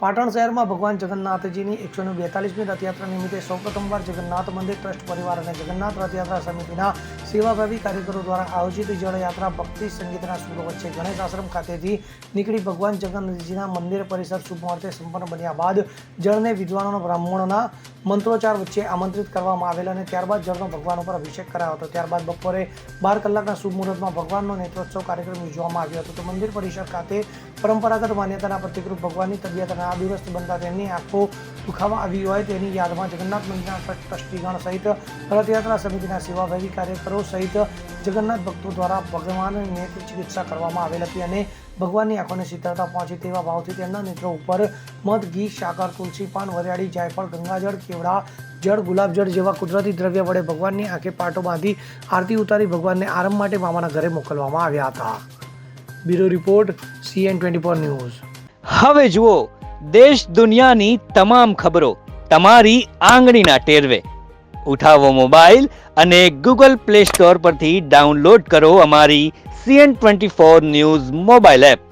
પાટણ શહેરમાં ભગવાન જગન્નાથજીની એકસો ને બેતાલીસમી રથયાત્રા નિમિત્તે સૌપ્રથમવાર જગન્નાથ મંદિર, ટ્રસ્ટ પરિવાર અને જગન્નાથ રથયાત્રા સમિતિના સેવાભાવી કાર્યકરો દ્વારા આયોજિત જળયાત્રા ભક્તિ સંગીતના સુરો વચ્ચે ગણેશ આશ્રમ ખાતેથી નીકળી ભગવાન જગન્નાથજીના મંદિર પરિસર શુભ મુહૂર્તે સંપન્ન બન્યા બાદ જળને વિદ્વાનોના બ્રાહ્મણોના મંત્રોચ્ચાર વચ્ચે આમંત્રિત કરવામાં આવેલ અને ત્યારબાદ જળનો ભગવાન ઉપર અભિષેક કરાયો હતો. ત્યારબાદ બપોરે બાર કલાકના શુભ મુહૂર્તમાં ભગવાનનો નેત્રોત્સવ કાર્યક્રમ યોજવામાં આવ્યો હતો. તો મંદિર પરિસર ખાતે પરંપરાગત માન્યતાના પ્રતિકરૂપ ભગવાનની તબિયત નાદુરસ્ત બનતા તેમની આંખો દુખાવા આવી હોય તેની યાદમાં જગન્નાથ મંદિરના ટ્રસ્ટ ટ્રસ્ટીગણ સહિત રથયાત્રા સમિતિના સેવાભાવી કાર્યકરો સહિત જગન્નાથ ભક્તો દ્વારા ભગવાનની નેત્ર ચિકિત્સા કરવામાં આવેલ હતી અને ભગવાનની આંખોને શીતળતા પહોંચે તેવા ભાવથી તેમના નેત્રો ઉપર મધ, ઘી સાકર તુલસી, પાન, વરિયાળી, જાયફળ, ગંગાજળ કેવડા જળ ગુલાબજળ જેવા કુદરતી દ્રવ્ય વડે ભગવાનની આંખે પાટો બાંધી આરતી ઉતારી ભગવાનને આરામ માટે મામાના ઘરે મોકલવામાં આવ્યા હતા. Bureau report CN twenty four news. હવે જુઓ, દેશ દુનિયાની તમામ ખબરો તમારી આંગળીના ટેરવે. ઉઠાવો મોબાઈલ અને ગૂગલ પ્લે સ્ટોર પરથી ડાઉનલોડ કરો અમારી CN twenty four news mobile app.